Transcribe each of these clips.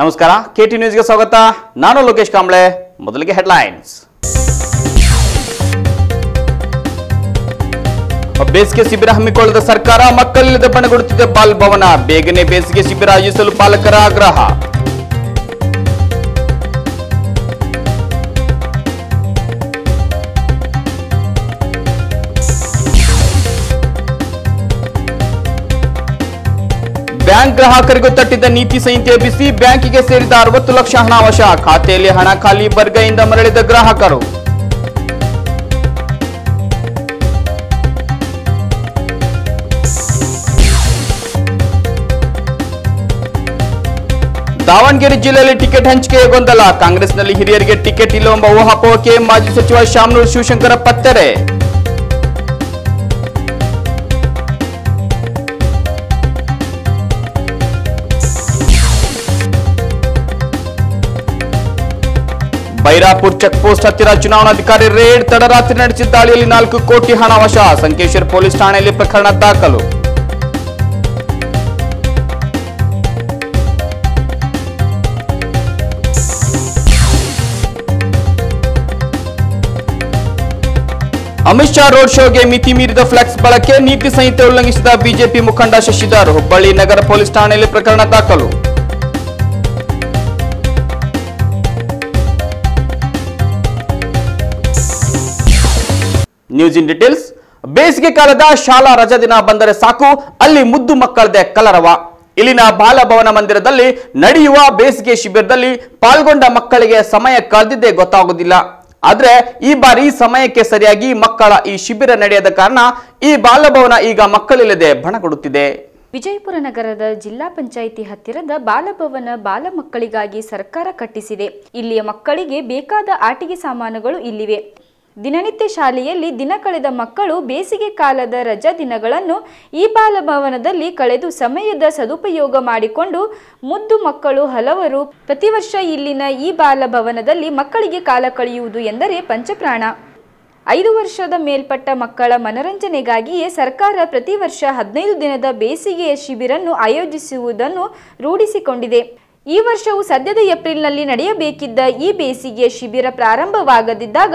ನಮಸ್ಕಾರ ಕೆಟಿ ನ್ಯೂಸ್ಗೆ ಸ್ವಾಗತ. ನಾನು ಲೋಕೇಶ್ ಕಾಂಬ್ಳೆ. ಮೊದಲಿಗೆ ಹೆಡ್ಲೈನ್ಸ್ ಬೇಸಿಗೆ ಶಿಬಿರ ಹಮ್ಮಿಕೊಳ್ಳದ ಸರ್ಕಾರ ಮಕ್ಕಳಿಲ್ಲದೆ ಬಣಗುಡುತ್ತಿದೆ ಬಾಲ್ ಭವನ. ಬೇಗನೆ ಬೇಸಿಗೆ ಶಿಬಿರ ಆಯೋಜಿಸಲು ಪಾಲಕರ ಆಗ್ರಹ. ಬ್ಯಾಂಕ್ ಗ್ರಾಹಕರಿಗೂ ತಟ್ಟಿದ್ದ ನೀತಿ ಸಂಹಿತೆ ಬಿಸಿ ಬ್ಯಾಂಕಿಗೆ ಸೇರಿದ ಅರವತ್ತು ಲಕ್ಷ ಹಣ ವಶ ಖಾತೆಯಲ್ಲಿ ಹಣ ಖಾಲಿ ಬರ್ಗೈಯಿಂದ ಮರಳಿದ ಗ್ರಾಹಕರು. ದಾವಣಗೆರೆ ಜಿಲ್ಲೆಯಲ್ಲಿ ಟಿಕೆಟ್ ಹಂಚಿಕೆ ಗೊಂದಲ. ಕಾಂಗ್ರೆಸ್ನಲ್ಲಿ ಹಿರಿಯರಿಗೆ ಟಿಕೆಟ್ ಇಲ್ಲವೆಂಬ ಊಹಾಪೋಹಕ್ಕೆ ಮಾಜಿ ಸಚಿವ ಶಾಮನೂರು ಶಿವಶಂಕರ ಪತ್ತರೆ. ಬೈರಾಪುರ್ ಚೆಕ್ ಪೋಸ್ಟ್ ಹತ್ತಿರ ಚುನಾವಣಾಧಿಕಾರಿ ರೇಡ್ ತಡರಾತ್ರಿ ನಡೆಸಿದ ದಾಳಿಯಲ್ಲಿ ನಾಲ್ಕು ಕೋಟಿ ಹಣ ವಶ. ಸಂಕೇಶ್ವರ್ ಪೊಲೀಸ್ ಠಾಣೆಯಲ್ಲಿ ಪ್ರಕರಣ ದಾಖಲು. ಅಮಿತ್ ಶಾ ರೋಡ್ ಶೋಗೆ ಮಿತಿ ಮೀರಿದ ಫ್ಲೆಕ್ಸ್ ಬಳಕೆ, ನೀತಿ ಸಂಹಿತೆ ಉಲ್ಲಂಘಿಸಿದ ಬಿಜೆಪಿ ಮುಖಂಡ ಶಶಿಧರ್. ಹುಬ್ಬಳ್ಳಿ ನಗರ ಪೊಲೀಸ್ ಠಾಣೆಯಲ್ಲಿ ಪ್ರಕರಣ ದಾಖಲು. ನ್ಯೂಸ್ ಇನ್ ಡೀಟೇಲ್ಸ್ ಬೇಸಿಗೆ ಕಾಲದ ಶಾಲಾ ರಜಾ ದಿನ ಬಂದರೆ ಸಾಕು. ಅಲ್ಲಿ ಮುದ್ದು ಮಕ್ಕಳದೇ ಕಲರವ. ಇಲ್ಲಿನ ಬಾಲಭವನ ಮಂದಿರದಲ್ಲಿ ನಡೆಯುವ ಬೇಸಿಗೆ ಶಿಬಿರದಲ್ಲಿ ಪಾಲ್ಗೊಂಡ ಮಕ್ಕಳಿಗೆ ಸಮಯ ಕಳೆದಿದ್ದೇ ಗೊತ್ತಾಗುವುದಿಲ್ಲ ಆದ್ರೆ ಈ ಬಾರಿ ಸಮಯಕ್ಕೆ ಸರಿಯಾಗಿ ಮಕ್ಕಳ ಈ ಶಿಬಿರ ನಡೆಯದ ಕಾರಣ ಈ ಬಾಲಭವನ ಈಗ ಮಕ್ಕಳಿಲ್ಲದೆ ಬಣಗೊಡುತ್ತಿದೆ. ವಿಜಯಪುರ ನಗರದ ಜಿಲ್ಲಾ ಪಂಚಾಯಿತಿ ಹತ್ತಿರದ ಬಾಲಭವನ ಬಾಲ ಮಕ್ಕಳಿಗಾಗಿ ಸರ್ಕಾರ ಕಟ್ಟಿಸಿದೆ. ಇಲ್ಲಿಯ ಮಕ್ಕಳಿಗೆ ಬೇಕಾದ ಆಟಿಕೆ ಸಾಮಾನುಗಳು ಇಲ್ಲಿವೆ. ದಿನನಿತ್ಯ ಶಾಲೆಯಲ್ಲಿ ದಿನ ಕಳೆದ ಮಕ್ಕಳು ಬೇಸಿಗೆ ಕಾಲದ ರಜಾ ದಿನಗಳನ್ನು ಈ ಬಾಲಭವನದಲ್ಲಿ ಕಳೆದು ಸಮಯದ ಸದುಪಯೋಗ ಮಾಡಿಕೊಂಡು ಮುದ್ದು ಮಕ್ಕಳು ಹಲವರು ಪ್ರತಿ ವರ್ಷ ಇಲ್ಲಿನ ಈ ಬಾಲಭವನದಲ್ಲಿ ಮಕ್ಕಳಿಗೆ ಕಾಲ ಕಳೆಯುವುದು ಎಂದರೆ ಪಂಚಪ್ರಾಣ. ಐದು ವರ್ಷದ ಮೇಲ್ಪಟ್ಟ ಮಕ್ಕಳ ಮನರಂಜನೆಗಾಗಿಯೇ ಸರ್ಕಾರ ಪ್ರತಿ ವರ್ಷ ಹದಿನೈದು ದಿನದ ಬೇಸಿಗೆಯ ಶಿಬಿರನ್ನು ಆಯೋಜಿಸುವುದನ್ನು ರೂಢಿಸಿಕೊಂಡಿದೆ. ಈ ವರ್ಷವು ಸದ್ಯದ ಏಪ್ರಿಲ್ನಲ್ಲಿ ನಡೆಯಬೇಕಿದ್ದ ಈ ಬೇಸಿಗೆ ಶಿಬಿರ ಪ್ರಾರಂಭವಾಗದಿದ್ದಾಗ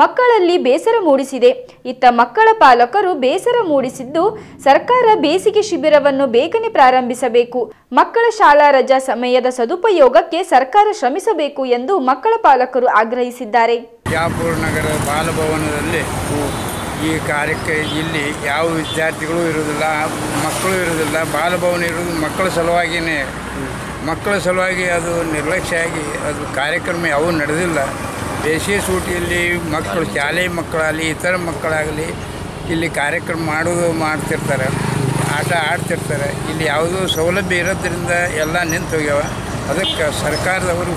ಮಕ್ಕಳಲ್ಲಿ ಬೇಸರ ಮೂಡಿಸಿದೆ. ಇತ್ತ ಮಕ್ಕಳ ಪಾಲಕರು ಬೇಸರ ಮೂಡಿಸಿದ್ದು, ಸರ್ಕಾರ ಬೇಸಿಗೆ ಶಿಬಿರವನ್ನು ಬೇಗನೆ ಪ್ರಾರಂಭಿಸಬೇಕು. ಮಕ್ಕಳ ಶಾಲಾ ರಜಾ ಸಮಯದ ಸದುಪಯೋಗಕ್ಕೆ ಸರ್ಕಾರ ಶ್ರಮಿಸಬೇಕು ಎಂದು ಮಕ್ಕಳ ಪಾಲಕರು ಆಗ್ರಹಿಸಿದ್ದಾರೆ. ಬಾಲಭವನದಲ್ಲಿ ಈ ಕಾರ್ಯಕ್ಕೆ ಇಲ್ಲಿ ಯಾವ ವಿದ್ಯಾರ್ಥಿಗಳು ಇರುವುದಿಲ್ಲ, ಮಕ್ಕಳು ಇರುವುದಿಲ್ಲ, ಬಾಲಭವನ ಇರುವುದು ಮಕ್ಕಳ ಸಲುವಾಗಿಯೇ. ಮಕ್ಕಳ ಸಲುವಾಗಿ ಅದು ನಿರ್ಲಕ್ಷ್ಯ ಆಗಿ ಅದು ಕಾರ್ಯಕ್ರಮ ಯಾವೂ ನಡೆದಿಲ್ಲ. ದೇಶೀಯ ಸೂಟಿಯಲ್ಲಿ ಮಕ್ಕಳು, ಶಾಲೆ ಮಕ್ಕಳಾಗಲಿ, ಇತರ ಮಕ್ಕಳಾಗಲಿ ಇಲ್ಲಿ ಕಾರ್ಯಕ್ರಮ ಮಾಡೋದು ಮಾಡ್ತಿರ್ತಾರೆ. ಆಟ ಆಡ್ತಿರ್ತಾರೆ. ಇಲ್ಲಿ ಯಾವುದೋ ಸೌಲಭ್ಯ ಇರೋದ್ರಿಂದ ಎಲ್ಲ ನಿಂತು ಹೋಗ್ಯಾವ ಅದಕ್ಕೆ ಸರ್ಕಾರದವರು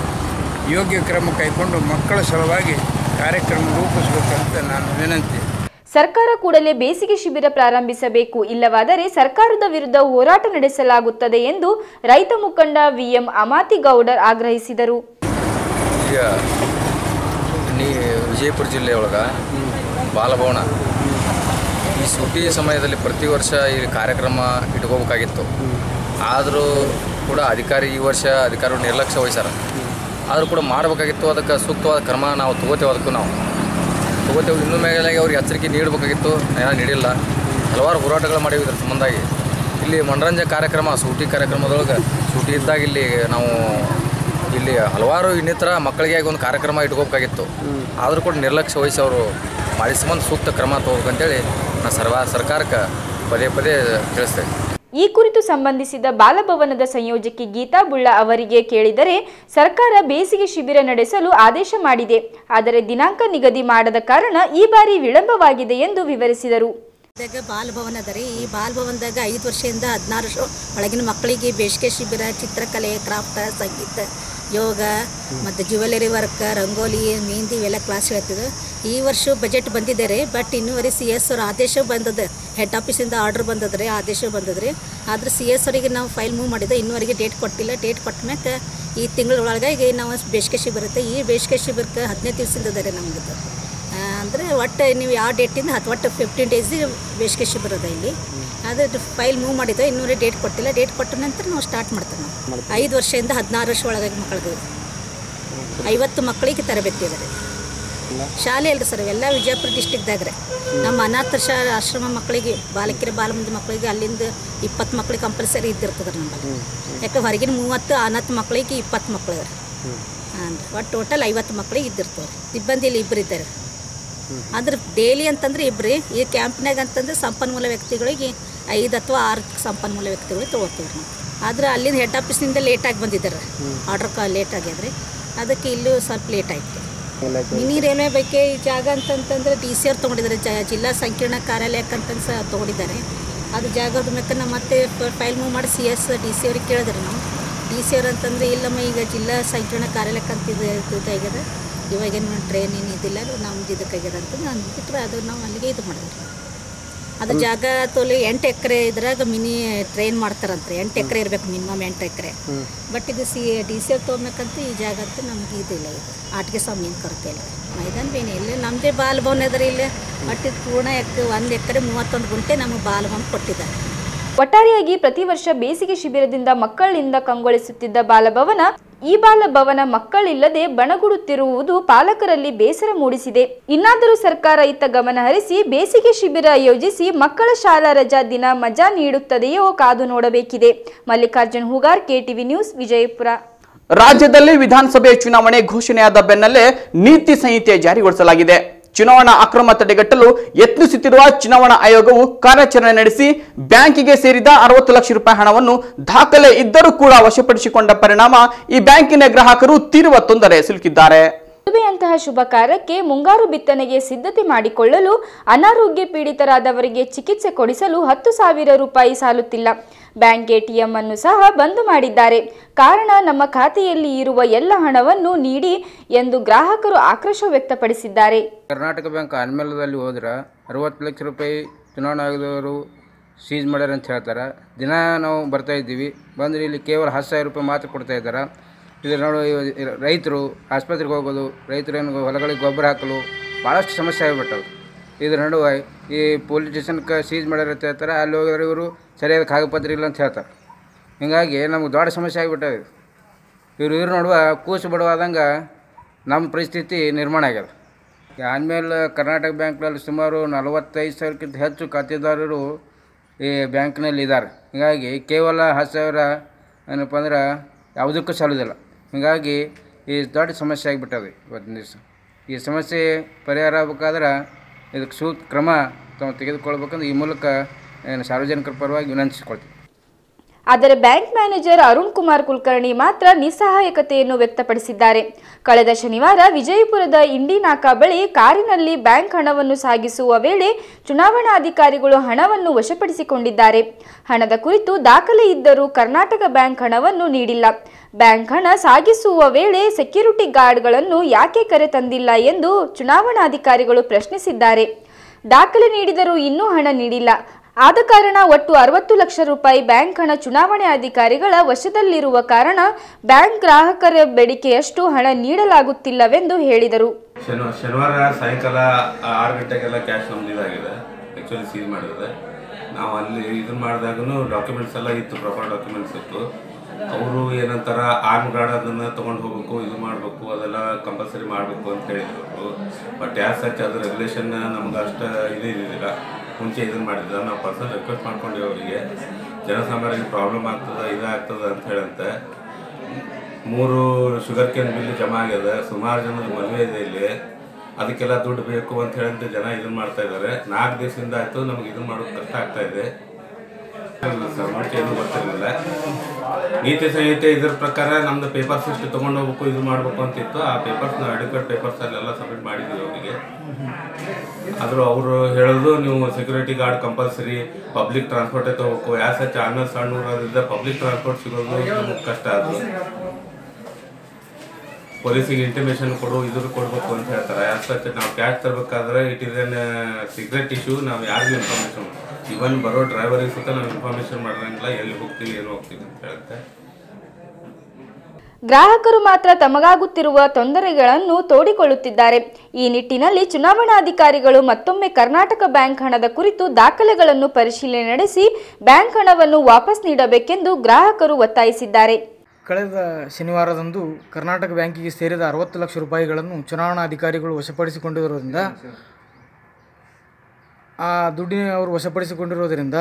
ಯೋಗ್ಯ ಕ್ರಮ ಕೈಗೊಂಡು ಮಕ್ಕಳ ಸಲುವಾಗಿ ಕಾರ್ಯಕ್ರಮ ರೂಪಿಸ್ಬೇಕಂತ ನಾನು ವಿನಂತಿ. ಸರ್ಕಾರ ಕೂಡಲೇ ಬೇಸಿಗೆ ಶಿಬಿರ ಪ್ರಾರಂಭಿಸಬೇಕು. ಇಲ್ಲವಾದರೆ ಸರ್ಕಾರದ ವಿರುದ್ಧ ಹೋರಾಟ ನಡೆಸಲಾಗುತ್ತದೆ ಎಂದು ರೈತ ಮುಖಂಡ ವಿಎಂ ಅಮಾತಿಗೌಡರ್ ಆಗ್ರಹಿಸಿದರು. ವಿಜಯಪುರ ಜಿಲ್ಲೆಯೊಳಗೆ ಬಾಲಭವನ. ಈ ಸೂಟಿ ಸಮಯದಲ್ಲಿ ಪ್ರತಿ ವರ್ಷ ಈ ಕಾರ್ಯಕ್ರಮ ಇಟ್ಕೋಬೇಕಾಗಿತ್ತು. ಆದರೂ ಕೂಡ ಅಧಿಕಾರಿ ಈ ವರ್ಷ ಅಧಿಕಾರಿಗಳು ನಿರ್ಲಕ್ಷ್ಯ ವಹಿಸ್ಯಾರ. ಆದರೂ ಕೂಡ ಮಾಡಬೇಕಾಗಿತ್ತು. ಅದಕ್ಕೆ ಸೂಕ್ತವಾದ ಕ್ರಮ ನಾವು ತಗೋತೇವೆ ಅದಕ್ಕೂ ನಾವು. ತಗೋತೇವೆ ಇನ್ನೂ ಮೇಲಾಗಿ ಅವ್ರಿಗೆ ಎಚ್ಚರಿಕೆ ನೀಡಬೇಕಾಗಿತ್ತು ಏನೋ ನೀಡಿಲ್ಲ. ಹಲವಾರು ಹೋರಾಟಗಳು ಮಾಡಿವೆ ಇದ್ರ ಸಂಬಂಧಾಗಿ ಇಲ್ಲಿ ಮನರಂಜನೆ ಕಾರ್ಯಕ್ರಮ, ಸೂಟಿ ಕಾರ್ಯಕ್ರಮದೊಳಗೆ ಸೂಟಿ ಇದ್ದಾಗ ಇಲ್ಲಿ ನಾವು ಇಲ್ಲಿ ಹಲವಾರು ಇನ್ನಿತರ ಮಕ್ಕಳಿಗೆ ಒಂದು ಕಾರ್ಯಕ್ರಮ ಇಟ್ಕೋಬೇಕಾಗಿತ್ತು. ಆದರೂ ಕೂಡ ನಿರ್ಲಕ್ಷ್ಯ ವಹಿಸಿ ಅವರು ಮಾಡಿಸ್ಬಂದು ಸೂಕ್ತ ಕ್ರಮ ತಗೋಬೇಕಂತೇಳಿ ನಾನು ಸರ್ವ ಸರ್ಕಾರಕ್ಕೆ ಪದೇ ಪದೇ ತಿಳಿಸ್ತೇನೆ. ಈ ಕುರಿತು ಸಂಬಂಧಿಸಿದ ಬಾಲಭವನದ ಸಂಯೋಜಕಿ ಗೀತಾ ಬುಳ್ಳ ಅವರಿಗೆ ಕೇಳಿದರೆ ಸರ್ಕಾರ ಬೇಸಿಗೆ ಶಿಬಿರ ನಡೆಸಲು ಆದೇಶ ಮಾಡಿದೆ. ಆದರೆ ದಿನಾಂಕ ನಿಗದಿ ಮಾಡದ ಕಾರಣ ಈ ಬಾರಿ ವಿಳಂಬವಾಗಿದೆ ಎಂದು ವಿವರಿಸಿದರು. ಬಾಲಭವನ ಅದ ಈ ಬಾಲಭವನದಾಗ ಐದು ವರ್ಷದಿಂದ ಹದಿನಾರು ವರ್ಷ ಒಳಗಿನ ಮಕ್ಕಳಿಗೆ ಬೇಸಿಗೆ ಶಿಬಿರ, ಚಿತ್ರಕಲೆ, ಕ್ರಾಫ್ಟ್, ಸಂಗೀತ ಯೋಗ, ಮತ್ತು ಜ್ಯುವೆಲರಿ ವರ್ಕ್ ರಂಗೋಲಿ ಮೆಹಂದಿ ಇವೆಲ್ಲ ಕ್ಲಾಸ್ ಹೇಳ್ತಿದ್ರು. ಈ ವರ್ಷ ಬಜೆಟ್ ಬಂದಿದೆ ರೀ ಬಟ್ ಇನ್ನೂವರೆ ಸಿ ಎಸ್ ಅವ್ರ ಆದೇಶ ಬಂದದ. ಹೆಡ್ ಆಫೀಸಿಂದ ಆರ್ಡ್ರ್ ಬಂದದ್ರಿ ಆದೇಶ ಬಂದದ್ರಿ ಆದ್ರೆ ಸಿ ಎಸ್ ಅವರಿಗೆ ನಾವು ಫೈಲ್ ಮೂವ್ ಮಾಡಿದ್ದೆ ಇನ್ನೂವರೆಗೆ ಡೇಟ್ ಕೊಟ್ಟಿಲ್ಲ. ಡೇಟ್ ಕೊಟ್ಟ ಮ್ಯಾಕೆ ಈ ತಿಂಗಳೊಳಗೆ ಈಗ ನಾವು ಬೇಸಿಗೆ ಬರುತ್ತೆ. ಈ ಬೇಸಿಗೆ ಶಿಬಿರಕ್ಕೆ ಹದಿನೈದು ದಿವಸದಿಂದ ಅದ ರೀ ನಮ್ದು. ಅಂದರೆ ಒಟ್ಟು ನೀವು ಯಾವ ಡೇಟಿಂದ ಹತ್ತು ಒಟ್ಟು ಫಿಫ್ಟೀನ್ ಡೇಸಿಗೆ ಬೇಸಿಗೆ ಶಿಬಿರ ಇಲ್ಲಿ. ಅದು ಫೈಲ್ ಮೂವ್ ಮಾಡಿದ್ದು ಇನ್ನೂರೇ ಡೇಟ್ ಕೊಟ್ಟಿಲ್ಲ. ಡೇಟ್ ಕೊಟ್ಟ ನಂತರ ನಾವು ಸ್ಟಾರ್ಟ್ ಮಾಡ್ತೇವೆ ನಾವು. ಐದು ವರ್ಷದಿಂದ ಹದಿನಾರು ವರ್ಷ ಒಳಗಾಗಿ ಮಕ್ಕಳಿಗೆ ಐವತ್ತು ಮಕ್ಕಳಿಗೆ ತರಬೇತಿ ಇದೆ. ಶಾಲೆ ಅಲ್ರಿ ಸರ್ ಎಲ್ಲ ವಿಜಯಪುರ ಡಿಸ್ಟಿಕ್ದಾಗ್ರೆ ನಮ್ಮ ಅನಾಥ ಶಾ ಆಶ್ರಮ ಮಕ್ಕಳಿಗೆ ಬಾಲಕಿಯರ ಬಾಲಮಂದಿ ಮಕ್ಕಳಿಗೆ ಅಲ್ಲಿಂದ ಇಪ್ಪತ್ತು ಮಕ್ಕಳಿಗೆ ಕಂಪಲ್ಸರಿ ಇದ್ದಿರ್ತದೆ ನಮ್ಮಲ್ಲಿ. ಯಾಕೆ ಹೊರಗಿನ ಮೂವತ್ತು ಅನಾಥ ಮಕ್ಕಳಿಗೆ ಇಪ್ಪತ್ತು ಮಕ್ಕಳು ಹಾಂ ರೀ. ಒಟ್ಟು ಟೋಟಲ್ ಐವತ್ತು ಮಕ್ಕಳಿಗೆ ಇದ್ದಿರ್ತವೆ ರೀ ಸಿಬ್ಬಂದಿಯಲ್ಲಿ ಇಬ್ಬರು ಇದ್ದಾರೆ. ಅಂದ್ರೆ ಡೈಲಿ ಅಂತಂದ್ರೆ ಇಬ್ಬರಿ ಈ ಕ್ಯಾಂಪ್ನಾಗ ಅಂತಂದ್ರೆ ಸಂಪನ್ಮೂಲ ವ್ಯಕ್ತಿಗಳಿಗೆ ಐದು ಅಥವಾ ಆರು ಸಂಪನ್ಮೂಲ ವ್ಯಕ್ತಿಗಳು ತೊಗೋತೀವಿ ನಾವು. ಆದ್ರೆ ಅಲ್ಲಿಂದ ಹೆಡ್ ಆಫೀಸ್ನಿಂದ ಲೇಟಾಗಿ ಬಂದಿದ್ದಾರೆ. ಆರ್ಡ್ರ್ ಕಾ ಲೇಟ್ ಆಗ್ಯದ್ರಿ ಅದಕ್ಕೆ ಇಲ್ಲೂ ಸ್ವಲ್ಪ ಲೇಟ್ ಆಯ್ತು. ಮಿನಿ ರೈಲ್ವೆ ಬಗ್ಗೆ ಈ ಜಾಗ ಅಂತಂತಂದ್ರೆ ಡಿ ಸಿ ಆರ್ ತೊಗೊಂಡಿದ್ದಾರೆ. ಜ, ಜಿಲ್ಲಾ ಸಂಕೀರ್ಣ ಕಾರ್ಯಾಲಯಕ್ಕಂತಂದು ಸಹ ತೊಗೊಂಡಿದ್ದಾರೆ. ಅದು ಜಾಗದ ಮೇಲೆ ನಾವು ಮತ್ತೆ ಫೈಲ್ ಮೂವ್ ಮಾಡಿ ಸಿ ಎಸ್ ಡಿ ಸಿ ಅವ್ರಿಗೆ ಕೇಳಿದ್ರೆ ನಾವು. ಡಿ ಸಿ ಅವ್ರು ಅಂತಂದ್ರೆ, ಇಲ್ಲಮ್ಮ, ಈಗ ಜಿಲ್ಲಾ ಸಂಕೀರ್ಣ ಕಾರ್ಯಾಲಯಕ್ಕಂತ ಇದು ಇದಾಗ್ಯದ ಇವಾಗೇನು ಟ್ರೈನ್ ಏನು ಇದಿಲ್ಲ ನಮ್ದು ಇದಕ್ಕಾಗ್ಯದ ಅಂತ ನಾನು ಬಿಟ್ಟರೆ ಅದು ನಾವು ಅಲ್ಲಿಗೆ ಇದು ಮಾಡಿದ್ರಿ. ಅದು ಜಾಗ ತೋಲಿ ಎಂಟು ಎಕರೆ ಇದ್ರಾಗ ಮಿನಿ ಟ್ರೈನ್ ಮಾಡ್ತಾರಂತ್ರಿ. ಎಂಟು ಎಕರೆ ಇರ್ಬೇಕು ಮಿನಿಮಮ್ ಎಂಟು ಎಕರೆ. ಬಟ್ ಇದು ಸಿ ಡಿ ಸಿ ಎಲ್ ತೊಗೊಬೇಕಂತ ಈ ಜಾಗ ಅಂತ ನಮ್ಗೆ ಇದಿಲ್ಲ ಇದು. ಆಟಿಕೆ ಸ್ವಾಮಿನ ಕೊರತೆ ಇಲ್ಲ. ಮೈದಾನ ಬೇನೆ ಇಲ್ಲ. ನಮ್ಮದೇ ಬಾಲಭವನ ಅದ ಇಲ್ಲೇ. ಬಟ್ ಇದು ಪೂರ್ಣ ಎಕ್ ಒಂದು ಎಕರೆ ಮೂವತ್ತೊಂದು ಗುಂಟೆ ನಮಗೆ ಬಾಲಭವನ ಕೊಟ್ಟಿದ್ದಾರೆ ಒಟ್ಟಾರೆಯಾಗಿ ಪ್ರತಿ ವರ್ಷ ಬೇಸಿಗೆ ಶಿಬಿರದಿಂದ ಮಕ್ಕಳಿಂದ ಕಂಗೊಳಿಸುತ್ತಿದ್ದ ಬಾಲಭವನ ಈ ಬಾಲ ಭವನ ಮಕ್ಕಳಿಲ್ಲದೆ ಬಣಗುಡುತ್ತಿರುವುದು ಪಾಲಕರಲ್ಲಿ ಬೇಸರ ಮೂಡಿಸಿದೆ. ಇನ್ನಾದರೂ ಸರ್ಕಾರ ಇತ್ತ ಗಮನ ಹರಿಸಿ ಬೇಸಿಗೆ ಶಿಬಿರ ಆಯೋಜಿಸಿ ಮಕ್ಕಳ ಶಾಲಾ ರಜಾ ದಿನ ಮಜಾ ನೀಡುತ್ತದೆಯೋ ಕಾದು ನೋಡಬೇಕಿದೆ. Mallikarjun Hugar, KTV news, Vijayapura. ರಾಜ್ಯದಲ್ಲಿ ವಿಧಾನಸಭೆ ಚುನಾವಣೆ ಘೋಷಣೆಯಾದ ಬೆನ್ನಲ್ಲೇ ನೀತಿ ಸಂಹಿತೆ ಜಾರಿಗೊಳಿಸಲಾಗಿದೆ. ಚುನಾವಣಾ ಅಕ್ರಮ ತಡೆಗಟ್ಟಲು ಯತ್ನಿಸುತ್ತಿರುವ ಚುನಾವಣಾ ಆಯೋಗವು ಕಾರ್ಯಾಚರಣೆ ನಡೆಸಿ ಬ್ಯಾಂಕಿಗೆ ಸೇರಿದ ಅರವತ್ತು ಲಕ್ಷ ರೂಪಾಯಿ ಹಣವನ್ನು ದಾಖಲೆ ಇದ್ದರೂ ಕೂಡ ವಶಪಡಿಸಿಕೊಂಡ ಪರಿಣಾಮ ಈ ಬ್ಯಾಂಕಿನ ಗ್ರಾಹಕರು ತೀವ್ರ ತೊಂದರೆ ಸಿಲುಕಿದ್ದಾರೆ. ಮದುವೆಯಂತಹ ಶುಭ ಕಾರ್ಯಕ್ಕೆ ಮುಂಗಾರು ಬಿತ್ತನೆಗೆ ಸಿದ್ಧತೆ ಮಾಡಿಕೊಳ್ಳಲು ಅನಾರೋಗ್ಯ ಪೀಡಿತರಾದವರಿಗೆ ಚಿಕಿತ್ಸೆ ಕೊಡಿಸಲು ಹತ್ತು ಸಾವಿರ ರೂಪಾಯಿ ಸಾಲುತ್ತಿಲ್ಲ. ಬ್ಯಾಂಕ್ ಎಟಿಎಂ ಅನ್ನು ಸಹ ಬಂದ್ ಮಾಡಿದ್ದಾರೆ. ಕಾರಣ ನಮ್ಮ ಖಾತೆಯಲ್ಲಿ ಇರುವ ಎಲ್ಲ ಹಣವನ್ನು ನೀಡಿ ಎಂದು ಗ್ರಾಹಕರು ಆಕ್ರೋಶ ವ್ಯಕ್ತಪಡಿಸಿದ್ದಾರೆ. ಕರ್ನಾಟಕ ಬ್ಯಾಂಕ್ ಅನ್ಮೇಲದಲ್ಲಿ ಹೋದ್ರೆ ಅರವತ್ತು ಲಕ್ಷ ರೂಪಾಯಿ ಚುನಾವಣಾ ಆಯೋಗದವರು ಸೀಸ್ ಮಾಡ್ಯಾರ ಅಂತ ಹೇಳ್ತಾರೆ. ದಿನ ನಾವು ಬರ್ತಾ ಇದ್ದೀವಿ. ಬಂದರೆ ಇಲ್ಲಿ ಕೇವಲ ಹತ್ತು ಸಾವಿರ ರೂಪಾಯಿ ಮಾತ್ರ ಕೊಡ್ತಾ ಇದ್ದಾರೆ. ಇದರ ನೋಡು ರೈತರು ಆಸ್ಪತ್ರೆಗೆ ಹೋಗೋದು, ರೈತರು ಏನು ಹೊಲಗಳಿಗೆ ಗೊಬ್ಬರ ಹಾಕಲು ಭಾಳಷ್ಟು ಸಮಸ್ಯೆ ಆಗಿಬಿಟ್ಟವು. ಇದ್ರ ನಡುವೆ ಈ ಪೊಲೀಸ್ ಸ್ಟೇಷನ್ಗೆ ಸೀಜ್ ಮಾಡ್ಯಾರ ಅಂತ ಹೇಳ್ತಾರೆ, ಅಲ್ಲಿ ಹೋಗಿದ್ರೆ ಇವರು ಸರಿಯಾದ ಕಾಗಪತ್ರ ಇಲ್ಲ ಅಂತ ಹೇಳ್ತಾರೆ. ಹೀಗಾಗಿ ನಮ್ಗೆ ದೊಡ್ಡ ಸಮಸ್ಯೆ ಆಗಿಬಿಟ್ಟವೆ ಇವರು, ಇವ್ರು ನೋಡುವ ಕೂಸು ಬಿಡುವಾದಂಗೆ ನಮ್ಮ ಪರಿಸ್ಥಿತಿ ನಿರ್ಮಾಣ ಆಗ್ಯದ. ಆದಮೇಲೆ ಕರ್ನಾಟಕ ಬ್ಯಾಂಕ್ನಲ್ಲಿ ಸುಮಾರು ನಲವತ್ತೈದು ಸಾವಿರಕ್ಕಿಂತ ಹೆಚ್ಚು ಖಾತೆದಾರರು ಈ ಬ್ಯಾಂಕ್ನಲ್ಲಿ ಇದ್ದಾರೆ. ಹೀಗಾಗಿ ಕೇವಲ ಹತ್ತು ಸಾವಿರ ಏನಪ್ಪ ಅಂದ್ರೆ ಯಾವುದಕ್ಕೂ ಸಾಲೋದಿಲ್ಲ. ಹೀಗಾಗಿ ಈ ದೊಡ್ಡ ಸಮಸ್ಯೆ ಆಗಿಬಿಟ್ಟದೆ ಇವತ್ತಿನ ದಿವಸ. ಈ ಸಮಸ್ಯೆ ಪರಿಹಾರ ಆಗ್ಬೇಕಾದ್ರೆ ಇದಕ್ಕೆ ಸೂಕ್ತ ಕ್ರಮ ತಾವು ತೆಗೆದುಕೊಳ್ಬೇಕಂದ್ರೆ ಈ ಮೂಲಕ ಸಾರ್ವಜನಿಕರ ಪರವಾಗಿ ವಿನಂತಿಸಿಕೊಳ್ತೀವಿ ಆದರೆ ಬ್ಯಾಂಕ್ ಮ್ಯಾನೇಜರ್ ಅರುಣ್ ಕುಮಾರ್ ಕುಲಕರ್ಣಿ ಮಾತ್ರ ನಿಸ್ಸಹಾಯಕತೆಯನ್ನು ವ್ಯಕ್ತಪಡಿಸಿದ್ದಾರೆ. ಕಳೆದ ಶನಿವಾರ ವಿಜಯಪುರದ ಇಂಡಿನಾಕಾ ಬಳಿ ಕಾರಿನಲ್ಲಿ ಬ್ಯಾಂಕ್ ಹಣವನ್ನು ಸಾಗಿಸುವ ವೇಳೆ ಚುನಾವಣಾಧಿಕಾರಿಗಳು ಹಣವನ್ನು ವಶಪಡಿಸಿಕೊಂಡಿದ್ದಾರೆ. ಹಣದ ಕುರಿತು ದಾಖಲೆ ಇದ್ದರೂ ಕರ್ನಾಟಕ ಬ್ಯಾಂಕ್ ಹಣವನ್ನು ನೀಡಿಲ್ಲ. ಬ್ಯಾಂಕ್ ಹಣ ಸಾಗಿಸುವ ವೇಳೆ ಸೆಕ್ಯೂರಿಟಿ ಗಾರ್ಡ್ಗಳನ್ನು ಯಾಕೆ ಕರೆ ತಂದಿಲ್ಲ ಎಂದು ಚುನಾವಣಾಧಿಕಾರಿಗಳು ಪ್ರಶ್ನಿಸಿದ್ದಾರೆ. ದಾಖಲೆ ನೀಡಿದರೂ ಇನ್ನೂ ಹಣ ನೀಡಿಲ್ಲ. ಆದ ಕಾರಣ ಒಟ್ಟು ಅರವತ್ತು ಲಕ್ಷ ರೂಪಾಯಿ ಬ್ಯಾಂಕ್ ಹಣ ಚುನಾವಣೆ ಅಧಿಕಾರಿಗಳ ವಶದಲ್ಲಿರುವ ಕಾರಣ ಬ್ಯಾಂಕ್ ಗ್ರಾಹಕರ ಬೇಡಿಕೆಯಷ್ಟು ಹಣ ನೀಡಲಾಗುತ್ತಿಲ್ಲವೆಂದು ಹೇಳಿದರು. ಶನಿವಾರ ಸಾಯಂಕಾಲ ಆರು ಗಂಟೆಗೆಲ್ಲ ಕ್ಯಾಶ್ ಇದಾಗಿದೆ. ಸೀಲ್ ಮಾಡಿದ್ರೆ ನಾವು ಅಲ್ಲಿ ಇದನ್ನ ಮಾಡಿದಾಗೂ ಡಾಕ್ಯುಮೆಂಟ್ಸ್ ಎಲ್ಲ ಇತ್ತು ಪ್ರಾಪರ್ ಡಾಕ್ಯುಮೆಂಟ್ಸ್ ಇತ್ತು. ಅವರು ಏನಂತಾರ ಆರ್ಮ್ ಗಾರ್ಡ್ ಅದನ್ನು ತೊಗೊಂಡು ಹೋಗ್ಬೇಕು, ಇದು ಮಾಡಬೇಕು, ಅದೆಲ್ಲ ಕಂಪಲ್ಸರಿ ಮಾಡಬೇಕು ಅಂತ ಹೇಳಿದ್ರು. ಬಟ್ ಯಾಸ್ ಸಚ್ ಅದು ರೆಗ್ಯುಲೇಷನ್ ನಮ್ಗೆ ಅಷ್ಟು ಇದು ಇದ್ದಿದ್ದಿಲ್ಲ. ಮುಂಚೆ ಇದನ್ನು ಮಾಡಿದ್ದ ನಾವು ಪರ್ಸನ್ ರಿಕ್ವೆಸ್ಟ್ ಮಾಡ್ಕೊಂಡಿವಿ ಅವರಿಗೆ. ಜನಸಾಮಾನ್ಯರಿಗೆ ಪ್ರಾಬ್ಲಮ್ ಆಗ್ತದೆ ಇದಾಗ್ತದೆ ಅಂತ ಹೇಳಂತೆ. ಮೂರು ಶುಗರ್ ಕೇನ್ ಬಿಲ್ ಜಮಾ ಆಗ್ಯದ. ಸುಮಾರು ಜನದ ಮದುವೆ ಇದೆ ಇಲ್ಲಿ. ಅದಕ್ಕೆಲ್ಲ ದುಡ್ಡು ಬೇಕು ಅಂತ ಹೇಳಂತ ಜನ ಇದನ್ನ ಮಾಡ್ತಾ ಇದ್ದಾರೆ ನಾಲ್ಕು ದಿವಸದಿಂದ ಆಯಿತು ನಮ್ಗೆ ಇದನ್ನ ಮಾಡೋದು ಕಷ್ಟ ಆಗ್ತಾ ಇದೆ. ಗೊತ್ತಿರಲಿಲ್ಲ ನೀತಿ ಸಂಹಿತೆ ಇದ್ರ ಪ್ರಕಾರ ನಮ್ದು ಪೇಪರ್ಸ್ ಇಷ್ಟು ತೊಗೊಂಡು ಹೋಗ್ಬೇಕು, ಇದು ಮಾಡಬೇಕು ಅಂತಿತ್ತು ಆ ಪೇಪರ್ಸ್ ನಾವು ಅಡಿಕ್ವೇಟ್ ಪೇಪರ್ಸ್ ಅಲ್ಲೆಲ್ಲ ಸಬ್ಮಿಟ್ ಮಾಡಿದ್ವಿ ಅವರಿಗೆ. ಆದರೂ ಅವರು ಹೇಳೋದು, ನೀವು ಸೆಕ್ಯೂರಿಟಿ ಗಾರ್ಡ್ ಕಂಪಲ್ಸರಿ ಪಬ್ಲಿಕ್ ಟ್ರಾನ್ಸ್ಪೋರ್ಟೇ ತಗೋಬೇಕು. ಯಾವ ಸಚ್ ಅನ್ನ ಸಣ್ಣ ಊರಾದ್ರಿಂದ ಪಬ್ಲಿಕ್ ಟ್ರಾನ್ಸ್ಪೋರ್ಟ್ ಸಿಗೋದು ನಮಗೆ ಕಷ್ಟ ಅದು. ಪೊಲೀಸಿಗೆ ಇಂಟಿಮೇಷನ್ ಕೊಡು ಇದ್ರ ಕೊಡಬೇಕು ಅಂತ ಹೇಳ್ತಾರೆ. ಸಚ್ ನಾವು cash ತರಬೇಕಾದ್ರೆ it is an secret issue ನಾವು ಯಾರಿಗೂ ಇನ್ಫಾರ್ಮೇಷನ್ ಇವನ್ ಬರೋ ಡ್ರೈವರ್ ಸುತ್ತ ನಾವು ಇನ್ಫಾರ್ಮೇಶನ್ ಮಾಡಿರಂಗಿಲ್ಲ ಎಲ್ಲಿ ಹೋಗ್ತೀವಿ ಏನು ಹೋಗ್ತೀವಿ ಅಂತ ಹೇಳುತ್ತೆ. ಗ್ರಾಹಕರು ಮಾತ್ರ ತಮಗಾಗುತ್ತಿರುವ ತೊಂದರೆಗಳನ್ನು ತೋಡಿಕೊಳ್ಳುತ್ತಿದ್ದಾರೆ. ಈ ನಿಟ್ಟಿನಲ್ಲಿ ಚುನಾವಣಾಧಿಕಾರಿಗಳು ಮತ್ತೊಮ್ಮೆ ಕರ್ನಾಟಕ ಬ್ಯಾಂಕ್ ಹಣದ ಕುರಿತು ದಾಖಲೆಗಳನ್ನು ಪರಿಶೀಲನೆ ನಡೆಸಿ ಬ್ಯಾಂಕ್ ಹಣವನ್ನು ವಾಪಸ್ ನೀಡಬೇಕೆಂದು ಗ್ರಾಹಕರು ಒತ್ತಾಯಿಸಿದ್ದಾರೆ. ಕಳೆದ ಶನಿವಾರದಂದು ಕರ್ನಾಟಕ ಬ್ಯಾಂಕಿಗೆ ಸೇರಿದ ಅರವತ್ತು ಲಕ್ಷ ರೂಪಾಯಿಗಳನ್ನು ಚುನಾವಣಾಧಿಕಾರಿಗಳು ವಶಪಡಿಸಿಕೊಂಡಿರುವುದರಿಂದ ಆ ದುಡ್ಡಿನ ಅವರು ವಶಪಡಿಸಿಕೊಂಡಿರೋದರಿಂದ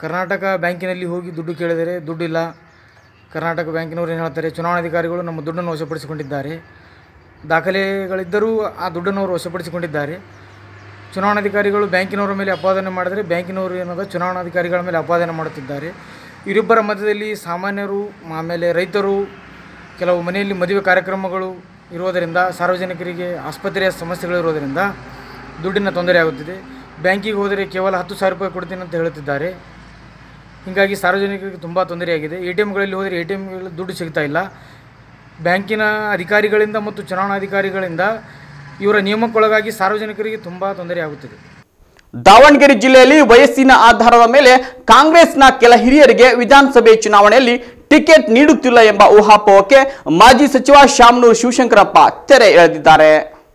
ಕರ್ನಾಟಕ ಬ್ಯಾಂಕಿನಲ್ಲಿ ಹೋಗಿ ದುಡ್ಡು ಕೇಳಿದರೆ ದುಡ್ಡಿಲ್ಲ. ಕರ್ನಾಟಕ ಬ್ಯಾಂಕಿನವರು ಏನು ಹೇಳ್ತಾರೆ, ಚುನಾವಣಾಧಿಕಾರಿಗಳು ನಮ್ಮ ದುಡ್ಡನ್ನು ವಶಪಡಿಸಿಕೊಂಡಿದ್ದಾರೆ. ದಾಖಲೆಗಳಿದ್ದರೂ ಆ ದುಡ್ಡನ್ನು ಅವರು ವಶಪಡಿಸಿಕೊಂಡಿದ್ದಾರೆ. ಚುನಾವಣಾಧಿಕಾರಿಗಳು ಬ್ಯಾಂಕಿನವರ ಮೇಲೆ ಅಪಾದನೆ ಮಾಡಿದರೆ ಬ್ಯಾಂಕಿನವರು ಏನದ ಚುನಾವಣಾಧಿಕಾರಿಗಳ ಮೇಲೆ ಅಪಾದನೆ ಮಾಡುತ್ತಿದ್ದಾರೆ. ಇವರಿಬ್ಬರ ಮಧ್ಯದಲ್ಲಿ ಸಾಮಾನ್ಯರು ಆಮೇಲೆ ರೈತರು, ಕೆಲವು ಮನೆಯಲ್ಲಿ ಮದುವೆ ಕಾರ್ಯಕ್ರಮಗಳು ಇರುವುದರಿಂದ ಸಾರ್ವಜನಿಕರಿಗೆ ಆಸ್ಪತ್ರೆಯ ಸಮಸ್ಯೆಗಳಿರುವುದರಿಂದ ದುಡ್ಡಿನ ತೊಂದರೆ ಆಗುತ್ತಿದೆ. ಬ್ಯಾಂಕಿಗೆ ಹೋದರೆ ಕೇವಲ ಹತ್ತು ಸಾವಿರ ರೂಪಾಯಿ ಕೊಡ್ತೀನಿ ಅಂತ ಹೇಳುತ್ತಿದ್ದಾರೆ. ಹೀಗಾಗಿ ಸಾರ್ವಜನಿಕರಿಗೆ ತುಂಬ ತೊಂದರೆಯಾಗಿದೆ. ಎ ಟಿ ಎಮ್ಗಳಲ್ಲಿ ಹೋದರೆ ಎ ಟಿ ಎಮ್ಗಳಲ್ಲಿ ದುಡ್ಡು ಸಿಗ್ತಾ ಇಲ್ಲ. ಬ್ಯಾಂಕಿನ ಅಧಿಕಾರಿಗಳಿಂದ ಮತ್ತು ಚುನಾವಣಾಧಿಕಾರಿಗಳಿಂದ ಇವರ ನಿಯಮಕ್ಕೊಳಗಾಗಿ ಸಾರ್ವಜನಿಕರಿಗೆ ತುಂಬ ತೊಂದರೆ ಆಗುತ್ತಿದೆ. ದಾವಣಗೆರೆ ಜಿಲ್ಲೆಯಲ್ಲಿ ವಯಸ್ಸಿನ ಆಧಾರದ ಮೇಲೆ ಕಾಂಗ್ರೆಸ್ನ ಕೆಲ ಹಿರಿಯರಿಗೆ ವಿಧಾನಸಭೆ ಚುನಾವಣೆಯಲ್ಲಿ ಟಿಕೆಟ್ ನೀಡುತ್ತಿಲ್ಲ ಎಂಬ ಊಹಾಪೋಹಕ್ಕೆ ಮಾಜಿ ಸಚಿವ ಶಾಮನೂರು ಶಿವಶಂಕರಪ್ಪ ತೆರೆ ಎಳೆದಿದ್ದಾರೆ.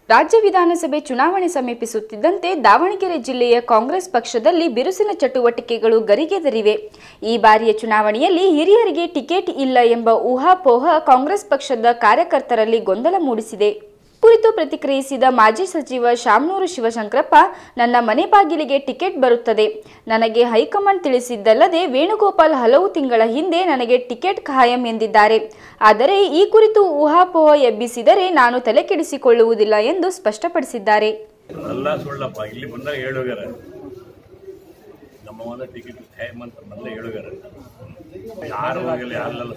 ರಾಜ್ಯ ವಿಧಾನಸಭೆ ಚುನಾವಣೆ ಸಮೀಪಿಸುತ್ತಿದ್ದಂತೆ ದಾವಣಗೆರೆ ಜಿಲ್ಲೆಯ ಕಾಂಗ್ರೆಸ್ ಪಕ್ಷದಲ್ಲಿ ಬಿರುಸಿನ ಚಟುವಟಿಕೆಗಳು ಗರಿಗೆದರಿವೆ. ಈ ಬಾರಿಯ ಚುನಾವಣೆಯಲ್ಲಿ ಹಿರಿಯರಿಗೆ ಟಿಕೆಟ್ ಇಲ್ಲ ಎಂಬ ಊಹಾಪೋಹ ಕಾಂಗ್ರೆಸ್ ಪಕ್ಷದ ಕಾರ್ಯಕರ್ತರಲ್ಲಿ ಗೊಂದಲ ಮೂಡಿಸಿದೆ. ಕುರಿತು ಪ್ರತಿಕ್ರಿಯಿಸಿದ ಮಾಜಿ ಸಚಿವ ಶಾಮನೂರು ಶಿವಶಂಕರಪ್ಪ, ನನ್ನ ಮನೆ ಬಾಗಿಲಿಗೆ ಟಿಕೆಟ್ ಬರುತ್ತದೆ. ನನಗೆ ಹೈಕಮಾಂಡ್ ತಿಳಿಸಿದ್ದಲ್ಲದೆ ವೇಣುಗೋಪಾಲ್ ಹಲವು ತಿಂಗಳ ಹಿಂದೆ ನನಗೆ ಟಿಕೆಟ್ ಖಾಯಂ ಎಂದಿದ್ದಾರೆ. ಆದರೆ ಈ ಕುರಿತು ಊಹಾಪೋಹ ಎಬ್ಬಿಸಿದರೆ ನಾನು ತಲೆಕೆಡಿಸಿಕೊಳ್ಳುವುದಿಲ್ಲ ಎಂದು ಸ್ಪಷ್ಟಪಡಿಸಿದ್ದಾರೆ. ಯಾರು ಅಲ್ಲೆಲ್ಲ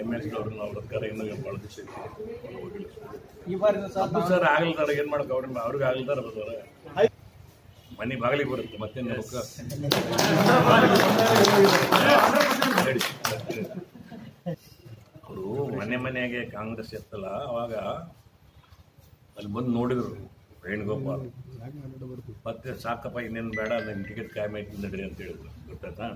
ಎಂ ಎಲ್ ಸಿ ಅವ್ರನ್ನ ಅವ್ರ ಕರೆ ಇನ್ನೂ ಭಾಳ ದಿವಸ ಹೋಗಿಲ್ಲ ಅದು ಸರ್ ಆಗಲ್ದಾರ ಏನು ಮಾಡಕ್ಕೆ ಅವ್ರನ್ನ ಅವ್ರಿಗೆ ಆಗಲ್ದಾರ ಬರ್ತಾರೆ ಮನೆ ಬಾಗಿಲಿಗೆ ಬರುತ್ತೆ ಮತ್ತೇನು ಅವರು ಮನೆ ಮನೆಗೆ ಕಾಂಗ್ರೆಸ್ ಎತ್ತಲ್ಲ ಅವಾಗ ಅಲ್ಲಿ ಬಂದು ನೋಡಿದ್ರು. ವೇಣುಗೋಪಾಲ್ ಮತ್ತೆ ಸಾಕಪ್ಪ ಇನ್ನೇನು ಬೇಡ ನಿನ್ನ ಟಿಕೆಟ್ ಕಾಯಂ ಆಯ್ತು ನಡ್ರಿ ಅಂತ ಹೇಳಿದ್ರು. ಗೊತ್ತಾಯ್ತಾ.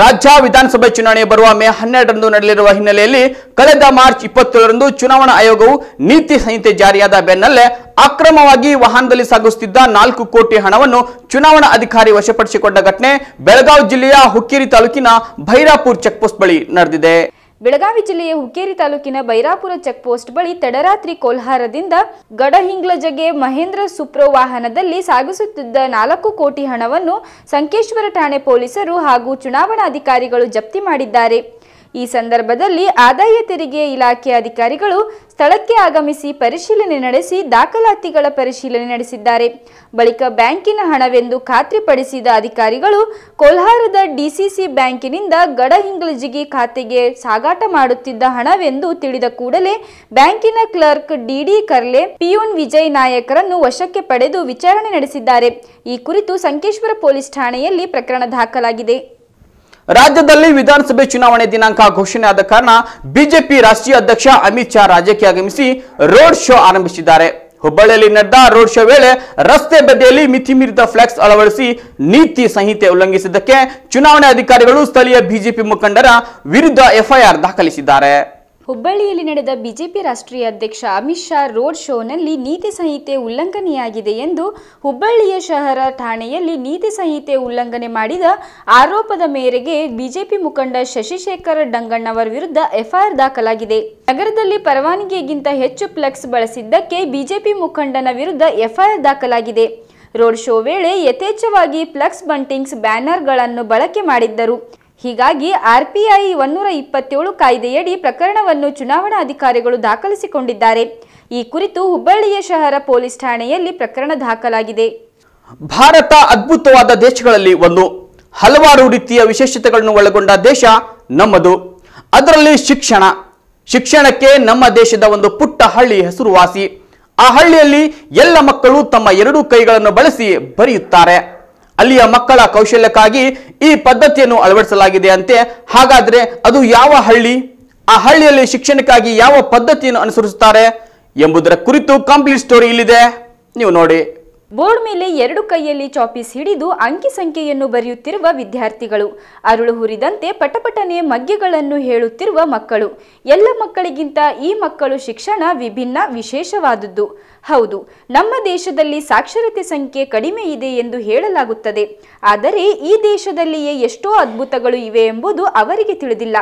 ರಾಜ್ಯ ವಿಧಾನಸಭೆ ಚುನಾವಣೆ ಬರುವ ಮೇ ಹನ್ನೆರಡರಂದು ನಡೆಯಲಿರುವ ಹಿನ್ನೆಲೆಯಲ್ಲಿ ಕಳೆದ ಮಾರ್ಚ್ ಇಪ್ಪತ್ತೇಳರಂದು ಚುನಾವಣಾ ಆಯೋಗವು ನೀತಿ ಸಂಹಿತೆ ಜಾರಿಯಾದ ಬೆನ್ನಲ್ಲೇ ಅಕ್ರಮವಾಗಿ ವಾಹನದಲ್ಲಿ ಸಾಗಿಸುತ್ತಿದ್ದ ನಾಲ್ಕು ಕೋಟಿ ಹಣವನ್ನು ಚುನಾವಣಾ ಅಧಿಕಾರಿ ವಶಪಡಿಸಿಕೊಂಡ ಘಟನೆ ಬೆಳಗಾವಿ ಜಿಲ್ಲೆಯ ಹುಕ್ಕೇರಿ ತಾಲೂಕಿನ ಭೈರಾಪುರ್ ಚೆಕ್ಪೋಸ್ಟ್ ಬಳಿ ನಡೆದಿದೆ. ಬೆಳಗಾವಿ ಜಿಲ್ಲೆಯ ಹುಕ್ಕೇರಿ ತಾಲೂಕಿನ ಬೈರಾಪುರ ಚೆಕ್ ಪೋಸ್ಟ್ ಬಳಿ ತಡರಾತ್ರಿ ಕೋಲ್ಹಾರದಿಂದ ಗಡಹಿಂಗ್ಲಜಗೆ ಮಹೇಂದ್ರ ಸುಪ್ರೋ ವಾಹನದಲ್ಲಿ ಸಾಗಿಸುತ್ತಿದ್ದ ನಾಲ್ಕು ಕೋಟಿ ಹಣವನ್ನು ಸಂಕೇಶ್ವರ ಠಾಣೆ ಪೊಲೀಸರು ಹಾಗೂ ಚುನಾವಣಾಧಿಕಾರಿಗಳು ಜಪ್ತಿ ಮಾಡಿದ್ದಾರೆ. ಈ ಸಂದರ್ಭದಲ್ಲಿ ಆದಾಯ ತೆರಿಗೆ ಇಲಾಖೆ ಅಧಿಕಾರಿಗಳು ಸ್ಥಳಕ್ಕೆ ಆಗಮಿಸಿ ಪರಿಶೀಲನೆ ನಡೆಸಿ ದಾಖಲಾತಿಗಳ ಪರಿಶೀಲನೆ ನಡೆಸಿದ್ದಾರೆ. ಬಳಿಕ ಬ್ಯಾಂಕಿನ ಹಣವೆಂದು ಖಾತ್ರಿಪಡಿಸಿದ ಅಧಿಕಾರಿಗಳು ಕೋಲ್ಹಾರದ ಡಿಸಿಸಿ ಬ್ಯಾಂಕಿನಿಂದ ಗಡಹಿಂಗ್ಲಜಿಗಿ ಖಾತೆಗೆ ಸಾಗಾಟ ಮಾಡುತ್ತಿದ್ದ ಹಣವೆಂದು ತಿಳಿದ ಕೂಡಲೇ ಬ್ಯಾಂಕಿನ clerk DD Karle, peon Vijay ನಾಯಕರನ್ನು ವಶಕ್ಕೆ ಪಡೆದು ವಿಚಾರಣೆ ನಡೆಸಿದ್ದಾರೆ. ಈ ಕುರಿತು ಸಂಕೇಶ್ವರ ಪೊಲೀಸ್ ಠಾಣೆಯಲ್ಲಿ ಪ್ರಕರಣ ದಾಖಲಾಗಿದೆ. ರಾಜ್ಯದಲ್ಲಿ ವಿಧಾನಸಭೆ ಚುನಾವಣೆ ದಿನಾಂಕ ಘೋಷಣೆಯಾದ ಕಾರಣ ಬಿಜೆಪಿ ರಾಷ್ಟ್ರೀಯ ಅಧ್ಯಕ್ಷ ಅಮಿತ್ ಶಾ ರಾಜ್ಯಕ್ಕೆ ಆಗಮಿಸಿ ರೋಡ್ ಶೋ ಆರಂಭಿಸಿದ್ದಾರೆ. ಹುಬ್ಬಳ್ಳಿಯಲ್ಲಿ ನಡೆದ ರೋಡ್ ಶೋ ವೇಳೆ ರಸ್ತೆ ಬದಿಯಲ್ಲಿ ಮಿತಿ ಮೀರಿದ ಫ್ಲೆಕ್ಸ್ ಅಳವಡಿಸಿ ನೀತಿ ಸಂಹಿತೆ ಉಲ್ಲಂಘಿಸಿದ್ದಕ್ಕೆ ಚುನಾವಣಾ ಅಧಿಕಾರಿಗಳು ಸ್ಥಳೀಯ ಬಿಜೆಪಿ ಮುಖಂಡರ ವಿರುದ್ಧ ಎಫ್ಐಆರ್ ದಾಖಲಿಸಿದ್ದಾರೆ. ಹುಬ್ಬಳ್ಳಿಯಲ್ಲಿ ನಡೆದ ಬಿಜೆಪಿ ರಾಷ್ಟ್ರೀಯ ಅಧ್ಯಕ್ಷ ಅಮಿತ್ ಶಾ ರೋಡ್ ಶೋನಲ್ಲಿ ನೀತಿ ಸಂಹಿತೆ ಉಲ್ಲಂಘನೆಯಾಗಿದೆ ಎಂದು ಹುಬ್ಬಳ್ಳಿಯ ಶಹರ ಠಾಣೆಯಲ್ಲಿ ನೀತಿ ಸಂಹಿತೆ ಉಲ್ಲಂಘನೆ ಮಾಡಿದ ಆರೋಪದ ಮೇರೆಗೆ ಬಿಜೆಪಿ ಮುಖಂಡ ಶಶಿಶೇಖರ್ ಡಂಗಣ್ಣವರ ವಿರುದ್ಧ ಎಫ್ಐಆರ್ ದಾಖಲಾಗಿದೆ. ನಗರದಲ್ಲಿ ಪರವಾನಗಿಗಿಂತ ಹೆಚ್ಚು ಫ್ಲೆಕ್ಸ್ ಬಳಸಿದ್ದಕ್ಕೆ ಬಿಜೆಪಿ ಮುಖಂಡನ ವಿರುದ್ಧ ಎಫ್ಐಆರ್ ದಾಖಲಾಗಿದೆ. ರೋಡ್ ಶೋ ವೇಳೆ ಯಥೇಚ್ಛವಾಗಿ ಫ್ಲೆಕ್ಸ್ ಬಂಟಿಂಗ್ಸ್ ಬ್ಯಾನರ್ಗಳನ್ನು ಬಳಕೆ ಮಾಡಿದ್ದರು. ಹೀಗಾಗಿ ಆರ್ಪಿಐ ಒನ್ನೂರ ಇಪ್ಪತ್ತೇಳು ಕಾಯ್ದೆಯಡಿ ಪ್ರಕರಣವನ್ನು ಚುನಾವಣಾ ಅಧಿಕಾರಿಗಳು ದಾಖಲಿಸಿಕೊಂಡಿದ್ದಾರೆ. ಈ ಕುರಿತು ಹುಬ್ಬಳ್ಳಿಯ ಶಹರ ಪೊಲೀಸ್ ಠಾಣೆಯಲ್ಲಿ ಪ್ರಕರಣ ದಾಖಲಾಗಿದೆ. ಭಾರತ ಅದ್ಭುತವಾದ ದೇಶಗಳಲ್ಲಿ ಒಂದು. ಹಲವಾರು ರೀತಿಯ ವಿಶೇಷತೆಗಳನ್ನು ಒಳಗೊಂಡ ದೇಶ ನಮ್ಮದು. ಅದರಲ್ಲಿ ಶಿಕ್ಷಣ. ಶಿಕ್ಷಣಕ್ಕೆ ನಮ್ಮ ದೇಶದ ಒಂದು ಪುಟ್ಟ ಹಳ್ಳಿ ಹೆಸರುವಾಸಿ. ಆ ಹಳ್ಳಿಯಲ್ಲಿ ಎಲ್ಲ ಮಕ್ಕಳು ತಮ್ಮ ಎರಡೂ ಕೈಗಳನ್ನು ಬಳಸಿ ಬರೆಯುತ್ತಾರೆ. ಅಲ್ಲಿಯ ಮಕ್ಕಳ ಕೌಶಲ್ಯಕ್ಕಾಗಿ ಈ ಪದ್ಧತಿಯನ್ನು ಅಳವಡಿಸಲಾಗಿದೆ ಅಂತೆ. ಹಾಗಾದ್ರೆ ಅದು ಯಾವ ಹಳ್ಳಿ? ಆ ಹಳ್ಳಿಯಲ್ಲಿ ಶಿಕ್ಷಣಕ್ಕಾಗಿ ಯಾವ ಪದ್ಧತಿಯನ್ನು ಅನುಸರಿಸುತ್ತಾರೆ ಎಂಬುದರ ಕುರಿತು ಕಂಪ್ಲೀಟ್ ಸ್ಟೋರಿ ಇಲ್ಲಿದೆ. ನೀವು ನೋಡಿ. ಬೋರ್ಡ್ ಮೇಲೆ ಎರಡು ಕೈಯಲ್ಲಿ ಚಾಪೀಸ್ ಹಿಡಿದು ಅಂಕಿ ಸಂಖ್ಯೆಯನ್ನು ಬರೆಯುತ್ತಿರುವ ವಿದ್ಯಾರ್ಥಿಗಳು. ಅರುಳು ಹುರಿದಂತೆ ಪಟಪಟನೆ ಮಗ್ಗೆಗಳನ್ನು ಹೇಳುತ್ತಿರುವ ಮಕ್ಕಳು. ಎಲ್ಲ ಮಕ್ಕಳಿಗಿಂತ ಈ ಮಕ್ಕಳು ಶಿಕ್ಷಣ ವಿಭಿನ್ನ, ವಿಶೇಷವಾದದ್ದು. ಹೌದು, ನಮ್ಮ ದೇಶದಲ್ಲಿ ಸಾಕ್ಷರತೆ ಸಂಖ್ಯೆ ಕಡಿಮೆ ಇದೆ ಎಂದು ಹೇಳಲಾಗುತ್ತದೆ. ಆದರೆ ಈ ದೇಶದಲ್ಲಿಯೇ ಎಷ್ಟೋ ಅದ್ಭುತಗಳು ಇವೆ ಎಂಬುದು ಅವರಿಗೆ ತಿಳಿದಿಲ್ಲ.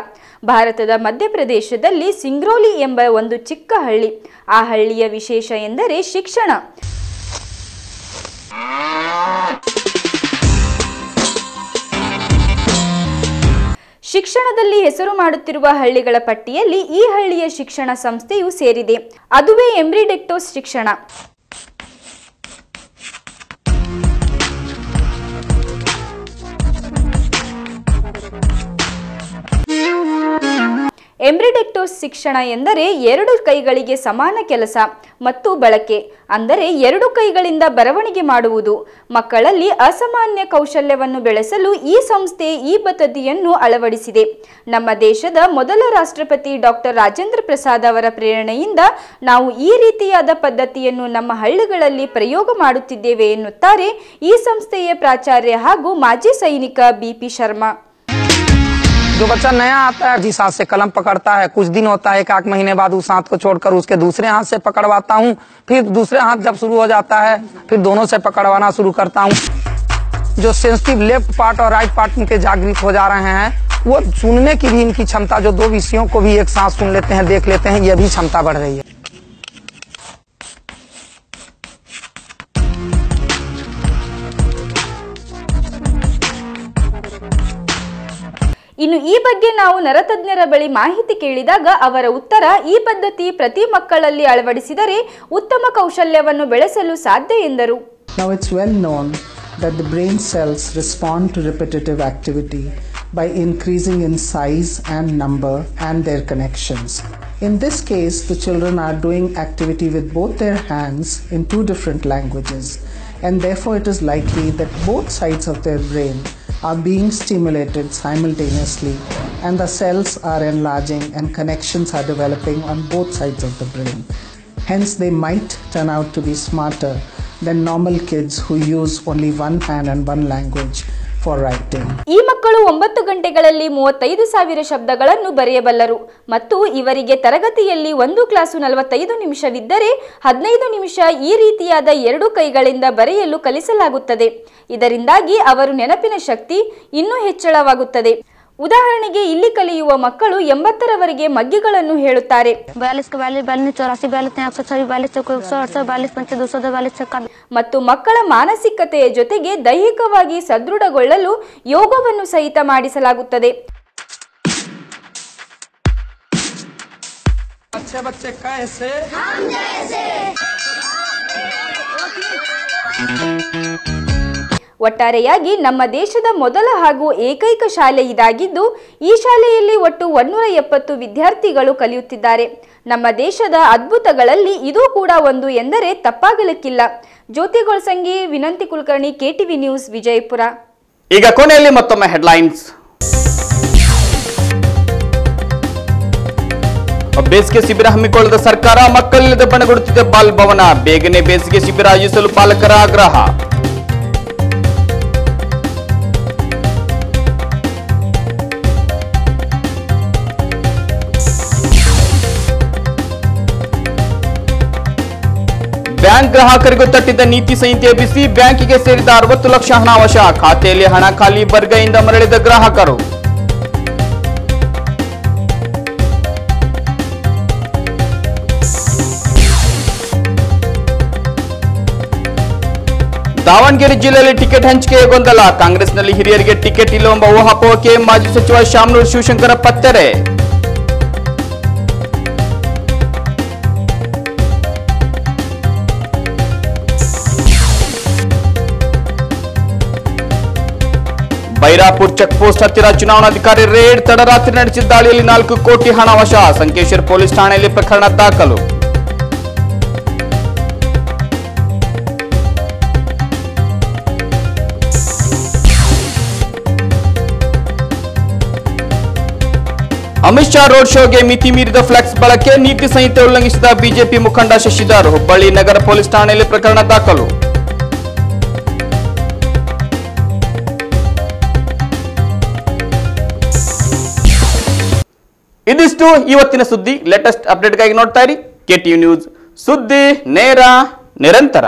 ಭಾರತದ ಮಧ್ಯಪ್ರದೇಶದಲ್ಲಿ ಸಿಂಗ್ರೋಲಿ ಎಂಬ ಒಂದು ಚಿಕ್ಕ ಹಳ್ಳಿ. ಆ ಹಳ್ಳಿಯ ವಿಶೇಷ ಎಂದರೆ ಶಿಕ್ಷಣ. ಶಿಕ್ಷಣದಲ್ಲಿ ಹೆಸರು ಮಾಡುತ್ತಿರುವ ಹಳ್ಳಿಗಳ ಪಟ್ಟಿಯಲ್ಲಿ ಈ ಹಳ್ಳಿಯ ಶಿಕ್ಷಣ ಸಂಸ್ಥೆಯು ಸೇರಿದೆ. ಅದುವೇ ಎಂಬ್ರಿಡೆಕ್ಟೋಸ್ ಶಿಕ್ಷಣ. ಎಂಬ್ರಿಡೆಕ್ಟೋಸ್ ಶಿಕ್ಷಣ ಎಂದರೆ ಎರಡು ಕೈಗಳಿಗೆ ಸಮಾನ ಕೆಲಸ ಮತ್ತು ಬಳಕೆ. ಅಂದರೆ ಎರಡು ಕೈಗಳಿಂದ ಬರವಣಿಗೆ ಮಾಡುವುದು. ಮಕ್ಕಳಲ್ಲಿ ಅಸಾಮಾನ್ಯ ಕೌಶಲ್ಯವನ್ನು ಬೆಳೆಸಲು ಈ ಸಂಸ್ಥೆ ಈ ಪದ್ಧತಿಯನ್ನು ಅಳವಡಿಸಿದೆ. ನಮ್ಮ ದೇಶದ ಮೊದಲ ರಾಷ್ಟ್ರಪತಿ ಡಾಕ್ಟರ್ ರಾಜೇಂದ್ರ ಪ್ರಸಾದ್ ಅವರ ಪ್ರೇರಣೆಯಿಂದ ನಾವು ಈ ರೀತಿಯಾದ ಪದ್ಧತಿಯನ್ನು ನಮ್ಮ ಹಳ್ಳಿಗಳಲ್ಲಿ ಪ್ರಯೋಗ ಮಾಡುತ್ತಿದ್ದೇವೆ ಎನ್ನುತ್ತಾರೆ ಈ ಸಂಸ್ಥೆಯ ಪ್ರಾಚಾರ್ಯ ಹಾಗೂ ಮಾಜಿ ಸೈನಿಕ ಬಿಪಿ ಶರ್ಮಾ. जो बच्चा नया आता है जिस हाथ से कलम पकड़ता है, कुछ दिन होता है, एक आध महीने बाद उस हाथ को छोड़कर उसके दूसरे हाथ से पकड़वाता हूँ, फिर दूसरे हाथ जब शुरू हो जाता है, फिर दोनों से पकड़वाना शुरू करता हूँ। जो सेंसिटिव लेफ़्ट पार्ट और राइट पार्ट इनके जागृत हो जा रहे हैं, वो सुनने की भी इनकी क्षमता, जो दो विषयों को भी एक साथ सुन लेते हैं, देख लेते हैं यह भी क्षमता बढ़ रही है। ಇನ್ನು ಈ ಬಗ್ಗೆ ನಾವು ನರತಜ್ಞರ ಬಳಿ ಮಾಹಿತಿ ಕೇಳಿದಾಗ ಅವರ ಉತ್ತರ ಈ ಪದ್ಧತಿ ಪ್ರತಿ ಮಕ್ಕಳಲ್ಲಿ ಅಳವಡಿಸಿದರೆ ಉತ್ತಮ ಕೌಶಲ್ಯವನ್ನು ಬೆಳೆಸಲು ಸಾಧ್ಯ ಎಂದರು that the brain cells respond to repetitive activity by increasing in size and number and their connections. In this case, the children are doing activity with both their hands in two different languages, and therefore it is likely that both sides of their brain are being stimulated simultaneously, and the cells are enlarging and connections are developing on both sides of the brain. Hence, they might turn out to be smarter than normal kids who use only one hand and one language for writing ಈ ಮಕ್ಕಳು ಒಂಬತ್ತು ಗಂಟೆಗಳಲ್ಲಿ ಮೂವತ್ತೈದು ಸಾವಿರ ಶಬ್ದಗಳನ್ನು ಬರೆಯಬಲ್ಲರು. ಮತ್ತು ಇವರಿಗೆ ತರಗತಿಯಲ್ಲಿ ಒಂದು ಕ್ಲಾಸು ನಲವತ್ತೈದು ನಿಮಿಷವಿದ್ದರೆ ಹದಿನೈದು ನಿಮಿಷ ಈ ರೀತಿಯಾದ ಎರಡು ಕೈಗಳಿಂದ ಬರೆಯಲು ಕಲಿಸಲಾಗುತ್ತದೆ. ಇದರಿಂದಾಗಿ ಅವರು ನೆನಪಿನ ಶಕ್ತಿ ಇನ್ನೂ ಹೆಚ್ಚಳವಾಗುತ್ತದೆ. ಉದಾಹರಣೆಗೆ ಇಲ್ಲಿ ಕಲಿಯುವ ಮಕ್ಕಳು ಎಂಬತ್ತರವರೆಗೆ ಮಗ್ಗಿಗಳನ್ನು ಹೇಳುತ್ತಾರೆ. ಮತ್ತು ಮಕ್ಕಳ ಮಾನಸಿಕತೆಯ ಜೊತೆಗೆ ದೈಹಿಕವಾಗಿ ಸದೃಢಗೊಳ್ಳಲು ಯೋಗವನ್ನು ಸಹಿತ ಮಾಡಿಸಲಾಗುತ್ತದೆ. ಒಟ್ಟಾರೆಯಾಗಿ ನಮ್ಮ ದೇಶದ ಮೊದಲ ಹಾಗೂ ಏಕೈಕ ಶಾಲೆ ಇದಾಗಿದ್ದು, ಈ ಶಾಲೆಯಲ್ಲಿ ಒಟ್ಟು ಒನ್ನೂರ ಎಪ್ಪತ್ತು ವಿದ್ಯಾರ್ಥಿಗಳು ಕಲಿಯುತ್ತಿದ್ದಾರೆ. ನಮ್ಮ ದೇಶದ ಅದ್ಭುತಗಳಲ್ಲಿ ಇದು ಕೂಡ ಒಂದು ಎಂದರೆ ತಪ್ಪಾಗಲಿಕ್ಕಿಲ್ಲ. ಜ್ಯೋತಿ ಗೊಳಸಂಗಿ, ವಿನಂತಿ ಕುಲಕರ್ಣಿ, ಕೆಟಿವಿ ನ್ಯೂಸ್, ವಿಜಯಪುರ. ಈಗ ಕೊನೆಯಲ್ಲಿ ಮತ್ತೊಮ್ಮೆ ಹೆಡ್ಲೈನ್ಸ್. ಬೇಸಿಗೆ ಶಿಬಿರ ಹಮ್ಮಿಕೊಳ್ಳದ ಸರ್ಕಾರ ಮಕ್ಕಳಿಲ್ಲದೆ ಬಣಗುಡುತ್ತಿದೆ ಬಾಲ್ ಭವನ. ಬೇಗನೆ ಬೇಸಿಗೆ ಶಿಬಿರ ಆಯೋಜಿಸಲು ಪಾಲಕರ ಆಗ್ರಹ. ಬ್ಯಾಂಕ್ ಗ್ರಾಹಕರಿಗೂ ತಟ್ಟಿದ್ದ ನೀತಿ ಸಂಹಿತೆ ಬಿಸಿ ಬ್ಯಾಂಕಿಗೆ ಸೇರಿದ ಅರವತ್ತು ಲಕ್ಷ ಹಣ ವಶ ಖಾತೆಯಲ್ಲಿ ಹಣ ಖಾಲಿ ಬರ್ಗೈಯಿಂದ ಮರಳಿದ ಗ್ರಾಹಕರು. ದಾವಣಗೆರೆ ಜಿಲ್ಲೆಯಲ್ಲಿ ಟಿಕೆಟ್ ಹಂಚಿಕೆಯ ಗೊಂದಲ. ಕಾಂಗ್ರೆಸ್ನಲ್ಲಿ ಹಿರಿಯರಿಗೆ ಟಿಕೆಟ್ ಇಲ್ಲ ಎಂಬ ಊಹಾಪೋಹಕ್ಕೆ ಮಾಜಿ ಸಚಿವ ಶಾಮನೂರು ಶಿವಶಂಕರ ಪತ್ತೆರೆ. ಬೈರಾಪುರ್ ಚೆಕ್ ಪೋಸ್ಟ್ ಹತ್ತಿರ ಚುನಾವಣಾಧಿಕಾರಿ ರೇಡ್ ತಡರಾತ್ರಿ ನಡೆಸಿದ ದಾಳಿಯಲ್ಲಿ ನಾಲ್ಕು ಕೋಟಿ ಹಣ ವಶ. ಸಂಕೇಶ್ವರ್ ಪೊಲೀಸ್ ಠಾಣೆಯಲ್ಲಿ ಪ್ರಕರಣ ದಾಖಲು. ಅಮಿತ್ ಶಾ ರೋಡ್ ಶೋಗೆ ಮಿತಿ ಮೀರಿದ ಫ್ಲೆಕ್ಸ್ ಬಳಕೆ ನೀತಿ ಸಂಹಿತೆ ಉಲ್ಲಂಘಿಸಿದ ಬಿಜೆಪಿ ಮುಖಂಡ ಶಶಿಧರ್. ಹುಬ್ಬಳ್ಳಿ ನಗರ ಪೊಲೀಸ್ ಠಾಣೆಯಲ್ಲಿ ಪ್ರಕರಣ ದಾಖಲು. ಇದಿಷ್ಟು ಇವತ್ತಿನ ಸುದ್ದಿ. ಲೇಟೆಸ್ಟ್ ಅಪ್ಡೇಟ್ಗಾಗಿ ನೋಡ್ತಾ ಇರಿ. ಕೆ ಟಿ ನ್ಯೂಸ್ ಸುದ್ದಿ ನೇರ ನಿರಂತರ.